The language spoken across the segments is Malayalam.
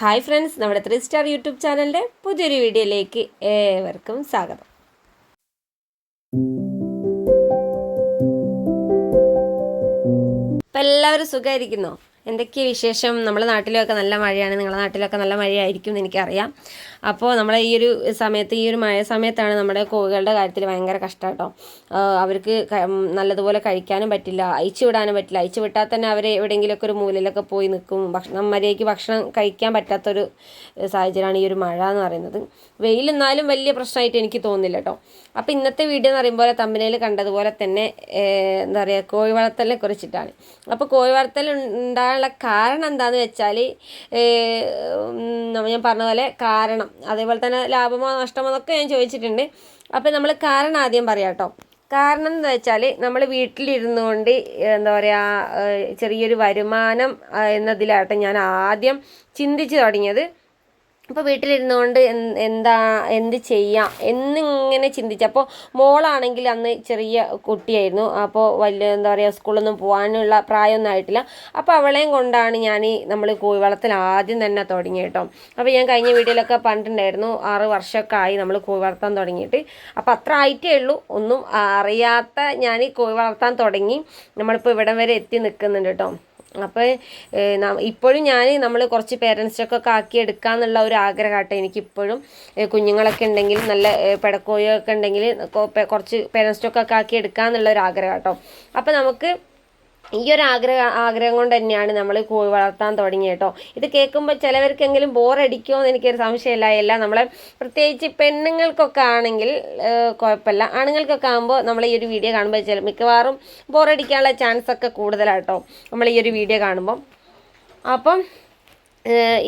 ഹായ് ഫ്രണ്ട്സ് നമ്മുടെ ത്രീ സ്റ്റാർ യൂട്യൂബ് ചാനലിന്റെ പുതിയൊരു വീഡിയോയിലേക്ക് ഏവർക്കും സ്വാഗതം. എല്ലാവരും സുഖമായിരിക്കുന്നോ? എന്തൊക്കെയാണ് വിശേഷം? നമ്മുടെ നാട്ടിലൊക്കെ നല്ല മഴയാണ്. നിങ്ങളുടെ നാട്ടിലൊക്കെ നല്ല മഴയായിരിക്കും എന്ന് എനിക്കറിയാം. അപ്പോൾ നമ്മളെ ഈ ഒരു സമയത്ത് ഈ ഒരു മഴ സമയത്താണ് നമ്മുടെ കോഴികളുടെ കാര്യത്തിൽ ഭയങ്കര കഷ്ടം കേട്ടോ. അവർക്ക് നല്ലതുപോലെ കഴിക്കാനും പറ്റില്ല. അയച്ചു വിടാനും പറ്റില്ല. അയച്ചു വിട്ടാൽ തന്നെ അവർ എവിടെയെങ്കിലുമൊക്കെ ഒരു മൂലയിലൊക്കെ പോയി നിൽക്കും. ഭക്ഷണം മര്യാദയ്ക്ക് ഭക്ഷണം കഴിക്കാൻ പറ്റാത്തൊരു സാഹചര്യമാണ് ഈ ഒരു മഴ എന്ന് പറയുന്നത്. വെയിൽ എന്നാലും വലിയ പ്രശ്നമായിട്ട് എനിക്ക് തോന്നുന്നില്ല കേട്ടോ. അപ്പോൾ ഇന്നത്തെ വീഡിയോ എന്ന് പറയുമ്പോൾ തമ്പനയിൽ കണ്ടതുപോലെ തന്നെ എന്താ പറയുക കോഴി വളർത്തലിനെ കുറിച്ചിട്ടാണ്. അപ്പോൾ കോഴി വളർത്തൽ ഉണ്ടാകാനുള്ള കാരണം എന്താണെന്ന് വെച്ചാൽ ഞാൻ പറഞ്ഞ പോലെ കാരണം അതേപോലെ തന്നെ ലാഭമോ നഷ്ടമോ എന്നൊക്കെ ഞാൻ ചോദിച്ചിട്ടുണ്ട്. അപ്പോൾ നമ്മൾ കാരണം ആദ്യം പറയാം കേട്ടോ. കാരണം എന്ന് വെച്ചാൽ നമ്മൾ വീട്ടിലിരുന്നു കൊണ്ട് എന്താ പറയുക ചെറിയൊരു വരുമാനം എന്നതിലായിട്ട് ഞാൻ ആദ്യം ചിന്തിച്ച് തുടങ്ങിയത് അപ്പോൾ വീട്ടിലിരുന്നുകൊണ്ട് എന്ത് എന്താ ചെയ്യാം എന്നിങ്ങനെ ചിന്തിച്ചപ്പോൾ മോളാണെങ്കിൽ അന്ന് ചെറിയ കുട്ടിയായിരുന്നു. അപ്പോൾ വലിയ എന്താ പറയുക സ്കൂളൊന്നും പോകാനുള്ള പ്രായമൊന്നും ആയിട്ടില്ല. അപ്പോൾ അവളെയും കൊണ്ടാണ് ഞാൻ നമ്മൾ കോഴി വളർത്തൽ ആദ്യം തന്നെ തുടങ്ങി കേട്ടോ അപ്പോൾ ഞാൻ കഴിഞ്ഞ വീഡിയോയിലൊക്കെ പറഞ്ഞിട്ടുണ്ടായിരുന്നു ആറ് വർഷമൊക്കെ ആയി നമ്മൾ കോഴി വളർത്താൻ തുടങ്ങിയിട്ട്. അപ്പോൾ അത്ര ആയിട്ടേ ഉള്ളൂ. ഒന്നും അറിയാത്ത ഞാൻ കോഴി വളർത്താൻ തുടങ്ങി. നമ്മളിപ്പോൾ ഇവിടം വരെ എത്തി നിൽക്കുന്നുണ്ട് കേട്ടോ അപ്പോൾ ഇപ്പോഴും ഞാൻ നമ്മൾ കുറച്ച് പേരൻസൊക്കെ ആക്കി എടുക്കാന്നുള്ള ഒരു ആഗ്രഹമാട്ടോ എനിക്കിപ്പോഴും. കുഞ്ഞുങ്ങളൊക്കെ ഉണ്ടെങ്കിൽ നല്ല പിടക്കോയൊക്കെ ഉണ്ടെങ്കിൽ കുറച്ച് പേരൻസിനൊക്കെ ആക്കി എടുക്കാന്നുള്ള ഒരു ആഗ്രഹം കേട്ടോ അപ്പോൾ നമുക്ക് ഈ ഒരു ആഗ്രഹ ആഗ്രഹം കൊണ്ട് തന്നെയാണ് നമ്മൾ കോഴി വളർത്താൻ തുടങ്ങിയത് കേട്ടോ ഇത് കേൾക്കുമ്പോൾ ചിലവർക്കെങ്കിലും ബോറടിക്കുമോ എന്ന് എനിക്കൊരു സംശയമില്ല. എല്ലാം നമ്മളെ പ്രത്യേകിച്ച് പെണ്ണുങ്ങൾക്കൊക്കെ ആണെങ്കിൽ കുഴപ്പമില്ല ആണുങ്ങൾക്കൊക്കെ ആകുമ്പോൾ നമ്മൾ ഈ ഒരു വീഡിയോ കാണുമ്പോൾ ചില മിക്കവാറും ബോറടിക്കാനുള്ള ചാൻസ് ഒക്കെ കൂടുതലാട്ടോ നമ്മൾ ഈ ഒരു വീഡിയോ കാണുമ്പോൾ അപ്പം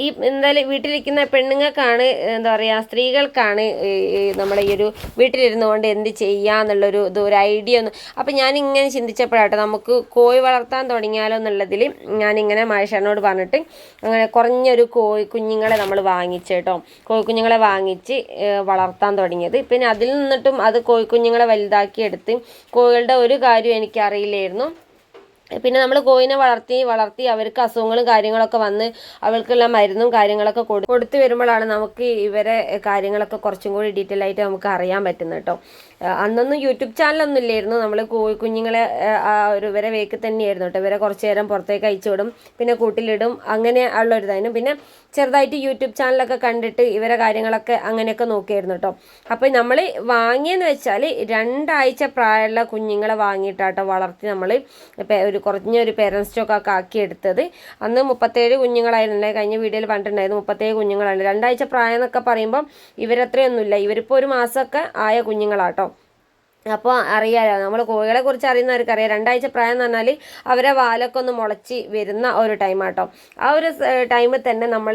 ഈ എന്തായാലും വീട്ടിലിരിക്കുന്ന പെണ്ണുങ്ങൾക്കാണ് എന്താ പറയുക സ്ത്രീകൾക്കാണ് നമ്മുടെ ഈ ഒരു വീട്ടിലിരുന്നു കൊണ്ട് എന്ത് ചെയ്യാന്നുള്ളൊരു ഇത് ഒരു ഐഡിയ ഒന്ന്. അപ്പം ഞാനിങ്ങനെ ചിന്തിച്ചപ്പോഴാട്ടോ നമുക്ക് കോഴി വളർത്താൻ തുടങ്ങിയാലോ എന്നുള്ളതിൽ ഞാനിങ്ങനെ മഹേഷനോട് പറഞ്ഞിട്ട് അങ്ങനെ കുറഞ്ഞൊരു കോഴി കുഞ്ഞുങ്ങളെ നമ്മൾ വാങ്ങിച്ചു കേട്ടോ കോഴി കുഞ്ഞുങ്ങളെ വാങ്ങിച്ച് വളർത്താൻ തുടങ്ങിയത്. പിന്നെ അതിൽ നിന്നിട്ടും അത് കോഴി കുഞ്ഞുങ്ങളെ വലുതാക്കി എടുത്ത് കോഴികളുടെ ഒരു കാര്യം എനിക്കറിയില്ലായിരുന്നു. പിന്നെ നമ്മൾ കോയിനെ വളർത്തി വളർത്തി അവർക്ക് അസുഖങ്ങളും കാര്യങ്ങളൊക്കെ വന്ന് അവർക്കുള്ള മരുന്നും കാര്യങ്ങളൊക്കെ കൊടു കൊടുത്തു വരുമ്പോഴാണ് നമുക്ക് ഇവരെ കാര്യങ്ങളൊക്കെ കുറച്ചും കൂടി ഡീറ്റെയിൽ ആയിട്ട് നമുക്ക് അറിയാൻ പറ്റുന്നത് കേട്ടോ അന്നൊന്നും യൂട്യൂബ് ചാനലൊന്നും ഇല്ലായിരുന്നു നമ്മൾ കുഞ്ഞുങ്ങളെ ഒരു ഇവരെ വേക്ക് തന്നെയായിരുന്നു കേട്ടോ. ഇവരെ കുറച്ച് നേരം പുറത്തേക്ക് അയച്ചു വിടും. പിന്നെ കൂട്ടിലിടും. അങ്ങനെ ഉള്ളൊരു ഇതായിരുന്നു പിന്നെ ചെറുതായിട്ട് യൂട്യൂബ് ചാനലൊക്കെ കണ്ടിട്ട് ഇവരെ കാര്യങ്ങളൊക്കെ അങ്ങനെയൊക്കെ നോക്കിയായിരുന്നു കേട്ടോ. അപ്പോൾ നമ്മൾ വാങ്ങിയെന്ന് വെച്ചാൽ രണ്ടാഴ്ച പ്രായമുള്ള കുഞ്ഞുങ്ങളെ വാങ്ങിയിട്ടാട്ടോ വളർത്തി നമ്മൾ ഒരു കുറഞ്ഞൊരു പേരൻസ് സ്റ്റോക്കൊക്കെ ആക്കി എടുത്തത്. അന്ന് മുപ്പത്തേഴ് കുഞ്ഞുങ്ങളായിരുന്നില്ലേ കഴിഞ്ഞ വീഡിയോയിൽ പറഞ്ഞിട്ടുണ്ടായിരുന്നു മുപ്പത്തേഴ് കുഞ്ഞുങ്ങളാണ്. രണ്ടാഴ്ച പ്രായം എന്നൊക്കെ പറയുമ്പം ഇവരത്രയൊന്നുമില്ല. ഇവരിപ്പോൾ ഒരു മാസമൊക്കെ ആയ കുഞ്ഞുങ്ങളാട്ടോ അപ്പോൾ അറിയാലോ നമ്മൾ കോഴികളെ കുറിച്ച് അറിയുന്നവർക്ക് അറിയാം രണ്ടാഴ്ച പ്രായം എന്ന് പറഞ്ഞാൽ അവരെ വാലൊക്കെ ഒന്ന് മുളച്ച് വരുന്ന ഒരു ടൈമാട്ടോ ആ ഒരു ടൈമിൽ തന്നെ നമ്മൾ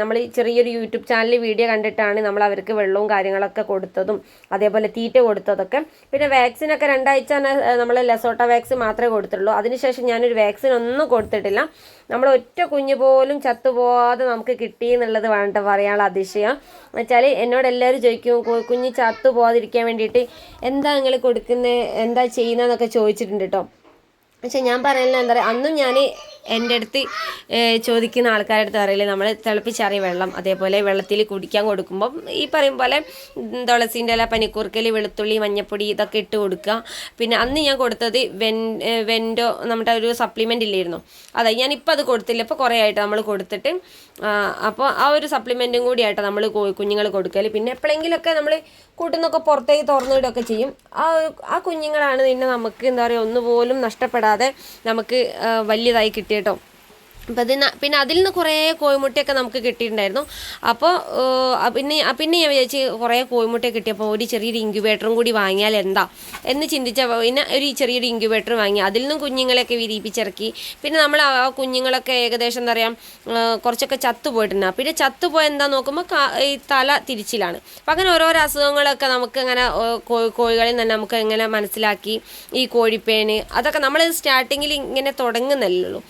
നമ്മൾ ഈ ചെറിയൊരു യൂട്യൂബ് ചാനലിൽ വീഡിയോ കണ്ടിട്ടാണ് നമ്മൾ അവർക്ക് വെള്ളവും കാര്യങ്ങളൊക്കെ കൊടുത്തതും അതേപോലെ തീറ്റ കൊടുത്തതൊക്കെ. പിന്നെ വാക്സിനൊക്കെ രണ്ടാഴ്ച നമ്മൾ ലെസോട്ട വാക്സിൻ മാത്രമേ കൊടുത്തിട്ടുള്ളൂ. അതിനുശേഷം ഞാനൊരു വാക്സിൻ ഒന്നും കൊടുത്തിട്ടില്ല. നമ്മൾ ഒറ്റ കുഞ്ഞ് പോലും ചത്തുപോകാതെ നമുക്ക് കിട്ടി എന്നുള്ളത് വേണ്ട പറയാനുള്ള അതിശയം. എന്നുവെച്ചാൽ എന്നോട് എല്ലാവരും ചോദിക്കും "കു- കുഞ്ഞ് ചത്തു പോകാതിരിക്കാൻ വേണ്ടിയിട്ട് എന്താ നിങ്ങൾ കൊടുക്കുന്നത് എന്താ ചെയ്യുന്നതെന്നൊക്കെ ചോദിച്ചിട്ടുണ്ട് കേട്ടോ പക്ഷെ ഞാൻ പറയുന്നത് എന്താ പറയുക അന്നും ഞാൻ എന്റെ അടുത്ത് ചോദിക്കുന്ന ആൾക്കാരുടെ അടുത്ത് പറയില്ലേ നമ്മൾ തിളപ്പിച്ചാറിയ വെള്ളം അതേപോലെ വെള്ളത്തിൽ കുടിക്കാൻ കൊടുക്കുമ്പം ഈ പറയും പോലെ തുളസിന്റെ ഇല പനിക്കൂർക്കൽ വെളുത്തുള്ളി മഞ്ഞപ്പൊടി ഇതൊക്കെ ഇട്ട് കൊടുക്കുക പിന്നെ അന്ന് ഞാൻ കൊടുത്തത് വെൻ വെൻഡോ നമ്മുടെ ഒരു സപ്ലിമെന്റ് ഇല്ലായിരുന്നു. അതെ ഞാനിപ്പോൾ അത് കൊടുത്തില്ല. ഇപ്പോൾ കുറേ ആയിട്ട് നമ്മൾ കൊടുത്തിട്ട് അപ്പോൾ ആ ഒരു സപ്ലിമെന്റും കൂടി ആയിട്ട് നമ്മൾ കുഞ്ഞുങ്ങൾ കൊടുക്കൽ പിന്നെ എപ്പോഴെങ്കിലുമൊക്കെ നമ്മൾ കൂട്ടുന്നൊക്കെ പുറത്തേക്ക് തുറന്നിടുകയൊക്കെ ചെയ്യും. ആ ആ കുഞ്ഞുങ്ങളാണ് പിന്നെ നമുക്ക് എന്താ പറയുക ഒന്നുപോലും നഷ്ടപ്പെടാതെ നമുക്ക് വലിയതായി വലിയതായി കിട്ടിയിട്ടോ അപ്പം അതിന് പിന്നെ അതിൽ നിന്ന് കുറേ കോഴിമുട്ടയൊക്കെ നമുക്ക് കിട്ടിയിട്ടുണ്ടായിരുന്നു. അപ്പോൾ പിന്നെ പിന്നെ ഞാൻ വിചാരിച്ച് കുറേ കോഴിമുട്ട കിട്ടിയപ്പോൾ ഒരു ചെറിയൊരു ഇൻക്യുബേറ്ററും കൂടി വാങ്ങിയാൽ എന്താ എന്ന് ചിന്തിച്ച പിന്നെ ഒരു ചെറിയൊരു ഇൻക്യുബേറ്റർ വാങ്ങി. അതിൽ നിന്നും കുഞ്ഞുങ്ങളെയൊക്കെ വിരിയിപ്പിച്ചിറക്കി. പിന്നെ നമ്മൾ ആ കുഞ്ഞുങ്ങളൊക്കെ ഏകദേശം എന്താ പറയുക കുറച്ചൊക്കെ ചത്തുപോയിട്ടുണ്ട് പിന്നെ ചത്തുപോയ എന്താ നോക്കുമ്പോൾ ഈ തല തിരിച്ചിലാണ്. അപ്പം അങ്ങനെ ഓരോരോ അസുഖങ്ങളൊക്കെ നമുക്ക് ഇങ്ങനെ കോഴികളിൽ തന്നെ നമുക്ക് എങ്ങനെ മനസ്സിലാക്കി ഈ കോഴിപ്പേന്. അതൊക്കെ നമ്മൾ സ്റ്റാർട്ടിങ്ങിൽ ഇങ്ങനെ തുടങ്ങുന്നല്ലേ ഉള്ളൂ.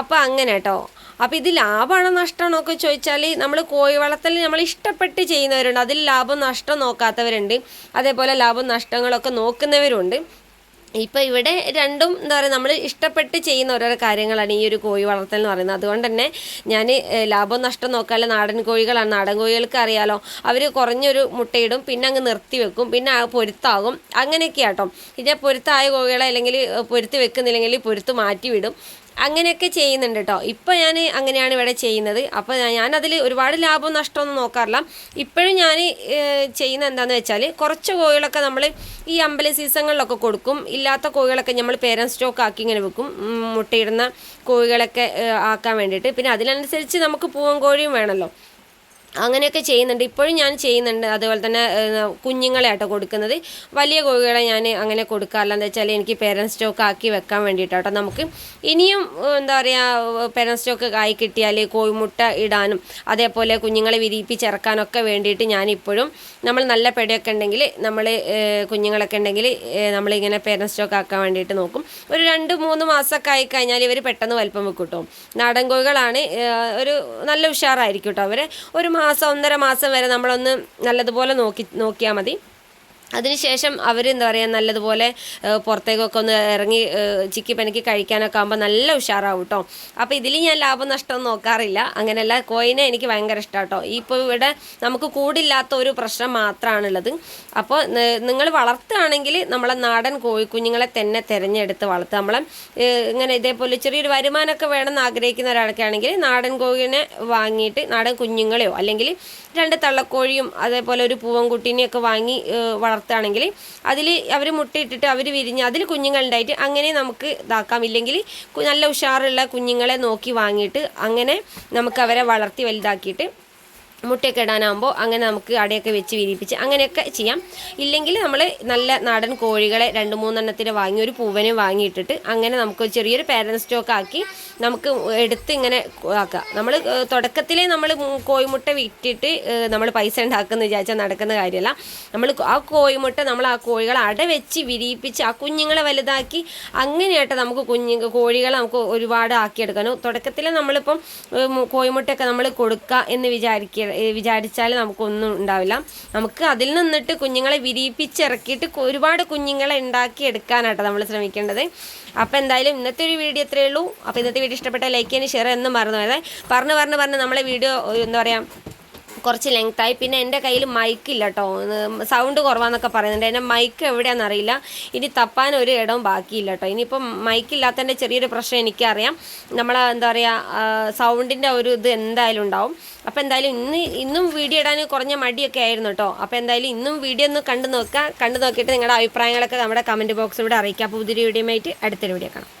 അപ്പോൾ അങ്ങനെ കേട്ടോ അപ്പോൾ ഇത് ലാഭമാണോ നഷ്ടമാണോ ഒക്കെ ചോദിച്ചാൽ നമ്മൾ കോഴി വളർത്തൽ നമ്മൾ ഇഷ്ടപ്പെട്ട് ചെയ്യുന്നവരുണ്ട്. അതിൽ ലാഭം നഷ്ടം നോക്കാത്തവരുണ്ട്. അതേപോലെ ലാഭം നഷ്ടങ്ങളൊക്കെ നോക്കുന്നവരുണ്ട്. ഇപ്പം ഇവിടെ രണ്ടും എന്താ പറയുക നമ്മൾ ഇഷ്ടപ്പെട്ട് ചെയ്യുന്ന ഓരോരോ കാര്യങ്ങളാണ് ഈ ഒരു കോഴി വളർത്തൽ എന്ന് പറയുന്നത്. അതുകൊണ്ട് തന്നെ ഞാൻ ലാഭം നഷ്ടം നോക്കാതെ നാടൻ കോഴികളാണ്. നാടൻ കോഴികൾക്ക് അറിയാലോ അവർ കുറഞ്ഞൊരു മുട്ടയിടും പിന്നെ അങ്ങ് നിർത്തി വെക്കും പിന്നെ പൊരുത്താകും. പൊരുത്താകും അങ്ങനെയൊക്കെയാട്ടോ ഇതേ പൊരുത്തായ കോഴികളെ അല്ലെങ്കിൽ പൊരുത്ത് വെക്കുന്നില്ലെങ്കിൽ പൊരുത്ത് മാറ്റി വിടും അങ്ങനെയൊക്കെ ചെയ്യുന്നുണ്ട് കേട്ടോ ഇപ്പോൾ ഞാൻ അങ്ങനെയാണ് ഇവിടെ ചെയ്യുന്നത്. അപ്പോൾ ഞാനതിൽ ഒരുപാട് ലാഭവും നഷ്ടമൊന്നും നോക്കാറില്ല. ഇപ്പോഴും ഞാൻ ചെയ്യുന്ന എന്താണെന്ന് വെച്ചാൽ കുറച്ച് കോഴികളൊക്കെ നമ്മൾ ഈ അമ്പല സീസണുകളിലൊക്കെ കൊടുക്കും. ഇല്ലാത്ത കോഴികളൊക്കെ നമ്മൾ പേരൻ സ്റ്റോക്ക് ആക്കി ഇങ്ങനെ വെക്കും. മുട്ടയിടുന്ന കോഴികളൊക്കെ ആക്കാൻ വേണ്ടിയിട്ട്. പിന്നെ അതിനനുസരിച്ച് നമുക്ക് പൂവൻ കോഴിയും വേണമല്ലോ അങ്ങനെയൊക്കെ ചെയ്യുന്നുണ്ട്. ഇപ്പോഴും ഞാൻ ചെയ്യുന്നുണ്ട്. അതുപോലെ തന്നെ കുഞ്ഞുങ്ങളെ ആട്ടോ കൊടുക്കുന്നത്. വലിയ കോഴികളെ ഞാൻ അങ്ങനെ കൊടുക്കാറില്ല. എന്താ വെച്ചാൽ എനിക്ക് പേരൻസ് സ്റ്റോക്ക് ആക്കി വെക്കാൻ വേണ്ടിയിട്ടാട്ടോ. നമുക്ക് ഇനിയും എന്താ പറയുക പേരൻസ് സ്റ്റോക്ക് ആയി കിട്ടിയാൽ കോഴിമുട്ട ഇടാനും അതേപോലെ കുഞ്ഞുങ്ങളെ വിരിയിപ്പിച്ചിറക്കാനൊക്കെ വേണ്ടിയിട്ട് ഞാൻ ഇപ്പോഴും നമ്മൾ നല്ല പെടയൊക്കെ ഉണ്ടെങ്കിൽ നമ്മൾ കുഞ്ഞുങ്ങളൊക്കെ ഉണ്ടെങ്കിൽ നമ്മളിങ്ങനെ പേരൻസ് സ്റ്റോക്ക് ആക്കാൻ വേണ്ടിയിട്ട് നോക്കും. ഒരു രണ്ട് മൂന്ന് മാസമൊക്കെ ആയി കഴിഞ്ഞാൽ ഇവർ പെട്ടെന്ന് വലിപ്പം വെക്കും കേട്ടോ നാടൻ കോഴികളാണ് ഒരു നല്ല ഉഷാറായിരിക്കും കേട്ടോ അവരെ. ഒരു ഒന്നര മാസം വരെ നമ്മളൊന്ന് നല്ലതുപോലെ നോക്കി നോക്കിയാൽ മതി. അതിനുശേഷം അവർ എന്താ പറയുക നല്ലതുപോലെ പുറത്തേക്കൊക്കെ ഒന്ന് ഇറങ്ങി ചിക്കി പനിക്ക് കഴിക്കാനൊക്കെ ആകുമ്പോൾ നല്ല ഉഷാറാവും കേട്ടോ അപ്പോൾ ഇതിൽ ഞാൻ ലാഭം നഷ്ടം നോക്കാറില്ല. അങ്ങനെയല്ല കോയിനെ എനിക്ക് ഭയങ്കര ഇഷ്ടമാണ് കേട്ടോ ഇപ്പോൾ ഇവിടെ നമുക്ക് കൂടില്ലാത്ത ഒരു പ്രശ്നം മാത്രമാണുള്ളത് അപ്പോൾ നിങ്ങൾ വളർത്തുകയാണെങ്കിൽ നമ്മളെ നാടൻ കോഴിക്കുഞ്ഞുങ്ങളെ തന്നെ തിരഞ്ഞെടുത്ത് വളർത്തുക. നമ്മളെ ഇങ്ങനെ ഇതേപോലെ ചെറിയൊരു വരുമാനമൊക്കെ വേണമെന്ന് ആഗ്രഹിക്കുന്ന ഒരാളൊക്കെ ആണെങ്കിൽ നാടൻ കോഴിനെ വാങ്ങിയിട്ട് നാടൻ കുഞ്ഞുങ്ങളെയോ അല്ലെങ്കിൽ രണ്ട് തള്ളക്കോഴിയും അതേപോലെ ഒരു പൂവൻകുട്ടീനെയൊക്കെ വാങ്ങി ഏഹ്, വളർത്തുകയാണെങ്കിൽ അതിൽ അവർ മുട്ടയിട്ടിട്ട് അവർ വിരിഞ്ഞ് അതിൽ കുഞ്ഞുങ്ങളുണ്ടായിട്ട് അങ്ങനെ നമുക്ക് ഇതാക്കാം. ഇല്ലെങ്കിൽ നല്ല ഉഷാറുള്ള കുഞ്ഞുങ്ങളെ നോക്കി വാങ്ങിയിട്ട് അങ്ങനെ നമുക്ക് അവരെ വളർത്തി വലുതാക്കിയിട്ട് മുട്ടയൊക്കെ ഇടാനാകുമ്പോൾ അങ്ങനെ നമുക്ക് അടയൊക്കെ വെച്ച് വിരിപ്പിച്ച് അങ്ങനെയൊക്കെ ചെയ്യാം. ഇല്ലെങ്കിൽ നമ്മൾ നല്ല നാടൻ കോഴികളെ രണ്ട് മൂന്നെണ്ണത്തിന് വാങ്ങി ഒരു പൂവനെ വാങ്ങിയിട്ടിട്ട് അങ്ങനെ നമുക്ക് ചെറിയൊരു പാരൻ സ്റ്റോക്ക് ആക്കി നമുക്ക് എടുത്ത് ഇങ്ങനെ ആക്കുക നമ്മൾ തുടക്കത്തിലേ നമ്മൾ കോഴിമുട്ട വിറ്റിട്ട് നമ്മൾ പൈസ ഉണ്ടാക്കുന്ന വിചാരിച്ചാൽ നടക്കുന്ന കാര്യമല്ല നമ്മൾ ആ കോഴിമുട്ട നമ്മൾ ആ കോഴികളെ അട വെച്ച് വിരിയിപ്പിച്ച് ആ കുഞ്ഞുങ്ങളെ വലുതാക്കി അങ്ങനെയായിട്ട് നമുക്ക് കുഞ്ഞു കോഴികളെ നമുക്ക് ഒരുപാട് ആക്കിയെടുക്കാനും. തുടക്കത്തിൽ നമ്മളിപ്പം കോഴിമുട്ടയൊക്കെ നമ്മൾ കൊടുക്കുക എന്ന് വിചാരിക്ക വിചാരിച്ചാൽ നമുക്കൊന്നും ഉണ്ടാവില്ല. നമുക്ക് അതിൽ നിന്നിട്ട് കുഞ്ഞുങ്ങളെ വിരിയിപ്പിച്ചിറക്കിയിട്ട് ഒരുപാട് കുഞ്ഞുങ്ങളെ ഉണ്ടാക്കി എടുക്കാനാട്ടോ നമ്മൾ ശ്രമിക്കേണ്ടത്. അപ്പോൾ എന്തായാലും ഇന്നത്തെ ഒരു വീഡിയോ ഇത്രയേ ഉള്ളൂ. അപ്പോൾ ഇന്നത്തെ വീഡിയോ ഇഷ്ടപ്പെട്ട ലൈക്ക് ചെയ്യാൻ ഷെയർ എന്നും മറന്നു പോയത്. പറഞ്ഞ് പറഞ്ഞ് പറഞ്ഞ് നമ്മളെ വീഡിയോ എന്താ പറയുക കുറച്ച് ലെങ്തായി പിന്നെ എന്റെ കയ്യിൽ മൈക്കില്ല കേട്ടോ സൗണ്ട് കുറവാന്നൊക്കെ പറയുന്നുണ്ട്. എന്റെ മൈക്ക് എവിടെയാണെന്ന് അറിയില്ല ഇനി തപ്പാൻ ഒരു ഇടവും ബാക്കിയില്ല കേട്ടോ ഇനിയിപ്പം മൈക്കില്ലാത്തതിന്റെ ചെറിയൊരു പ്രശ്നം എനിക്കറിയാം. നമ്മൾ എന്താ പറയുക സൗണ്ടിന്റെ ഒരു ഇത് എന്തായാലും ഉണ്ടാവും. അപ്പോൾ എന്തായാലും ഇന്ന് ഇന്നും വീഡിയോ ഇടാൻ കുറഞ്ഞ മടിയൊക്കെ ആയിരുന്നു കേട്ടോ അപ്പോൾ എന്തായാലും ഇന്നും വീഡിയോ ഒന്ന് കണ്ടു നോക്കുക. കണ്ടു നോക്കിയിട്ട് നിങ്ങളുടെ അഭിപ്രായങ്ങളൊക്കെ നമ്മുടെ കമന്റ് ബോക്സിലൂടെ അറിയിക്കുക. അപ്പോൾ പുതിയൊരു വീഡിയോ ആയിട്ട് അടുത്തൊരു വീഡിയോ കാണാം.